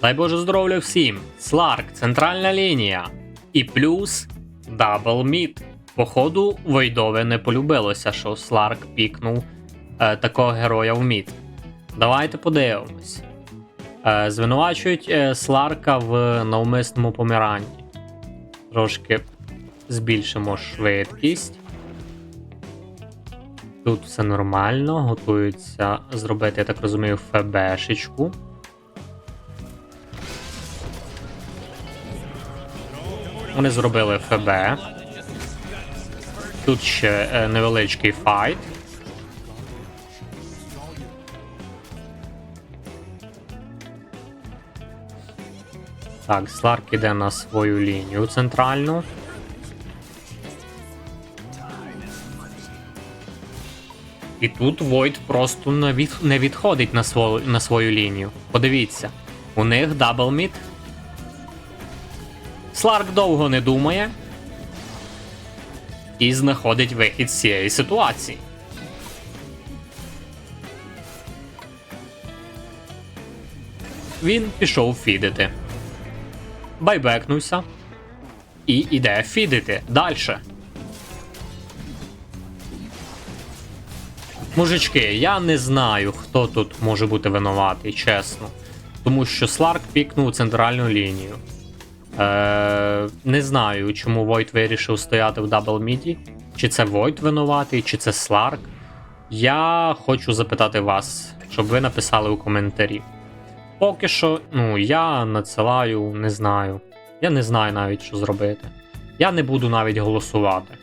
Дай Боже здоров'я всім! Сларк, центральна лінія. І плюс дабл мід. Походу, Войдове не полюбилося, що Сларк пікнув е, такого героя в мід. Давайте подивимось. Е, звинувачують е, Сларка в навмисному помиранні. Трошки збільшимо швидкість. Тут все нормально, готуються зробити, я так розумію, ФБшечку. Вони зробили ФБ. Тут ще е, невеличкий файт. Так, Сларк іде на свою лінію центральну. І тут Войт просто не відходить на свою, на свою лінію. Подивіться, у них дабл мід. Сларк довго не думає і знаходить вихід з цієї ситуації. Він пішов фідити. Байбекнувся. І іде фідити далі. Мужички, я не знаю, хто тут може бути винуватий, чесно. Тому що Сларк пікнув центральну лінію. Е, не знаю, чому Войт вирішив стояти в дабл міді. Чи це Войт винуватий, чи це Сларк. Я хочу запитати вас, щоб ви написали у коментарі. Поки що, ну, я надсилаю, не знаю. Я не знаю навіть, що зробити. Я не буду навіть голосувати.